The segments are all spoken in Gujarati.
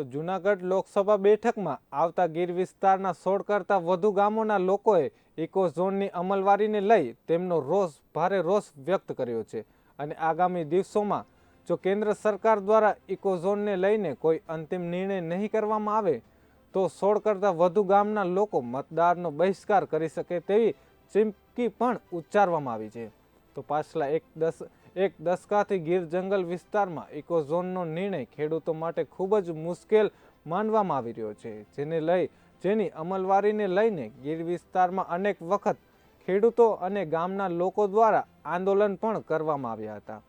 તો જૂનાગઢ લોકસભા બેઠકમાં આવતા ગીર વિસ્તારના સોળ કરતાં વધુ ગામોના લોકોએ ઇકો ઝોનની અમલવારીને લઈ તેમનો રોષ, ભારે રોષ વ્યક્ત કર્યો છે. અને આગામી દિવસોમાં જો કેન્દ્ર સરકાર દ્વારા ઇકો ઝોનને લઈને કોઈ અંતિમ નિર્ણય નહીં કરવામાં આવે, તો સોળ કરતાં વધુ ગામના લોકો મતદારનો બહિષ્કાર કરી શકે તેવી ચીમકી પણ ઉચ્ચારવામાં આવી છે. તો પાછલા એક દસ એક દશકાથી ગીર જંગલ વિસ્તારમાં ઇકોઝોનનો નિર્ણય ખેડૂતો માટે ખૂબ જ મુશ્કેલ માનવામાં આવી રહ્યો છે, જેને લઈ, જેની અમલવારીને લઈને ગીર વિસ્તારમાં અનેક વખત ખેડૂતો અને ગામના લોકો દ્વારા આંદોલન પણ કરવામાં આવ્યા હતા.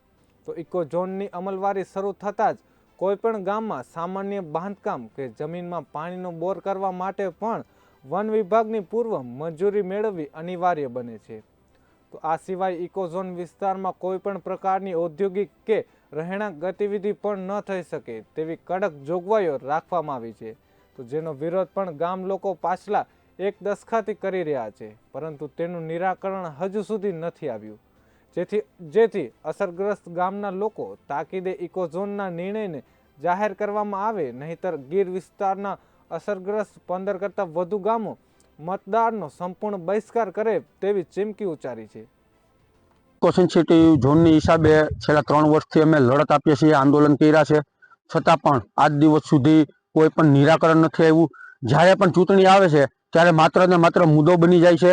તો ઇકોઝોનની અમલવારી શરૂ થતાં જ કોઈપણ ગામમાં સામાન્ય બાંધકામ કે જમીનમાં પાણીનો બોર કરવા માટે પણ વન વિભાગની પૂર્વ મંજૂરી મેળવવી અનિવાર્ય બને છે. તો આ સિવાય ઇકોઝોન વિસ્તારમાં કોઈ પણ પ્રકારની ઔદ્યોગિક કે રહેણાંક ગતિવિધિ પણ ન થઈ શકે તેવી કડક જોગવાઈઓ રાખવામાં આવી છે. તો જેનો વિરોધ પણ ગામ લોકો પાછલા એક દશકાથી કરી રહ્યા છે, પરંતુ તેનું નિરાકરણ હજુ સુધી નથી આવ્યું. જેથી જેથી અસરગ્રસ્ત ગામના લોકો તાકીદે ઇકોઝોનના નિર્ણયને જાહેર કરવામાં આવે, નહીંતર ગીર વિસ્તારના અસરગ્રસ્ત પંદર કરતાં વધુ ગામો મતદારનો સંપૂર્ણ બહિષ્કાર કરે તેવી ચીમકી ઉચ્ચારી છે. કોન્સન્ટ્રેટિવ ઝોનની હિસાબે છેલ્લા ત્રણ વર્ષથી અમે લડત આપીએ છીએ, આંદોલન કર્યા છે. છતાં પણ આજ દિવસ સુધી કોઈ પણ નિરાકરણ નથી આવ્યું. જ્યારે પણ ચૂંટણી આવે છે, ત્યારે માત્ર ને માત્ર મુદ્દો બની જાય છે.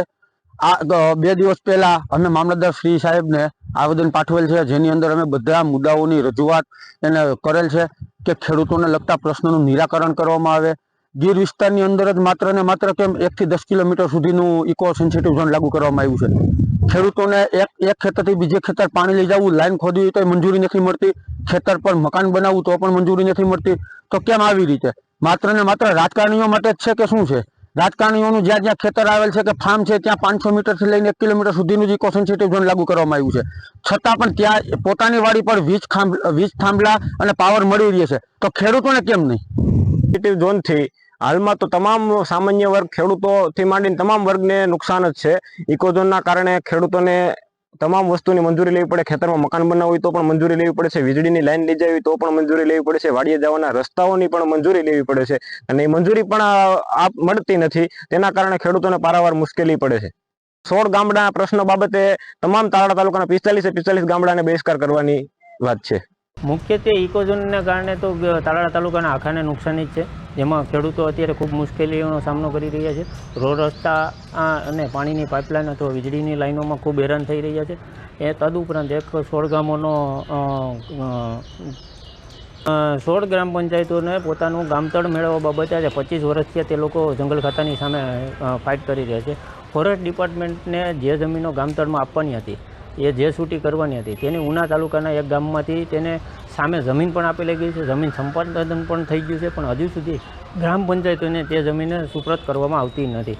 આ બે દિવસ પહેલા અમે મામલતદાર શ્રી સાહેબને આવેદન પાઠવેલ છે, જેની અંદર અમે બધા મુદ્દાઓની રજૂઆત એને કરેલ છે કે ખેડૂતોને લગતા પ્રશ્નોનું નિરાકરણ કરવામાં આવે. ગીર વિસ્તારની અંદર જ માત્ર ને માત્ર કેમ એકથી દસ કિલોમીટર સુધીનું ઇકો સેન્સિટિવ ઝોન લાગુ કરવામાં આવ્યું છે. ખેડૂતોને એક એક ખેતરથી બીજે ખેતર પાણી લઈ જવું, લાઈન ખોદવી હોય તો મંજૂરી નથી મળતી. ખેતર પર મકાન બનાવવું તો પણ મંજૂરી નથી મળતી. તો કેમ આવી રીતે? માત્ર ને માત્ર રાજકારણીઓ માટે જ છે કે શું છે? રાજકારણીઓનું જ્યાં જ્યાં ખેતર આવેલ છે કે ફાર્મ છે, ત્યાં પાંચસો મીટરથી લઈને એક કિલોમીટર સુધીનું જ ઇકો સેન્સિટિવ ઝોન લાગુ કરવામાં આવ્યું છે. છતાં પણ ત્યાં પોતાની વાડી પર વીજ ખાંભ, વીજ થાંભલા અને પાવર મળી રહે છે. તો ખેડૂતોને કેમ નહીં? સેન્સિટિવ ઝોનથી હાલમાં તો તમામ સામાન્ય વર્ગ ખેડૂતોથી માંડીને તમામ વર્ગને નુકસાન જ છે. ઇકોઝોનના કારણે ખેડૂતોને તમામ વસ્તુની મંજૂરી લેવી પડે, ખેતરમાં મકાન બનાવવું હોય તો પણ મંજૂરી લેવી પડે છે, વીજળીની લાઈન લઈ જવી તો પણ મંજૂરી લેવી પડે છે, વાડીએ જવાના રસ્તાઓની પણ મંજૂરી લેવી પડે છે. અને એ મંજૂરી પણ આપ મળતી નથી. તેના કારણે ખેડૂતોને પારાવાર મુશ્કેલી પડે છે. સોળ ગામડાના પ્રશ્નો બાબતે તમામ તાલાળા તાલુકાના પિસ્તાલીસે પિસ્તાલીસ ગામડાને બહિષ્કાર કરવાની વાત છે. મુખ્યત્વે ઇકોઝોનને કારણે તો તાલાળા તાલુકાના આખાને નુકસાની જ છે. જેમાં ખેડૂતો અત્યારે ખૂબ મુશ્કેલીઓનો સામનો કરી રહ્યા છે. રોડ રસ્તા અને પાણીની પાઇપલાઇન અથવા વીજળીની લાઈનોમાં ખૂબ હેરાન થઈ રહ્યા છે. એ તદુપરાંત એક સોળ ગામોનો સોળ ગ્રામ પંચાયતોને પોતાનું ગામતળ મેળવવા બાબતે આજે પચીસ વર્ષથી તે લોકો જંગલ ખાતાની સામે ફાઇટ કરી રહ્યા છે. ફોરેસ્ટ ડિપાર્ટમેન્ટને જે જમીનો ગામતળમાં આપવાની હતી એ જે છૂટી કરવાની હતી તેની ઉના તાલુકાના એક ગામમાંથી તેને સામે જમીન પણ આપેલી ગઈ છે. જમીન સંપાદન પણ થઈ ગયું છે, પણ હજુ સુધી ગ્રામ પંચાયતોને તે જમીને સુપ્રત કરવામાં આવતી નથી.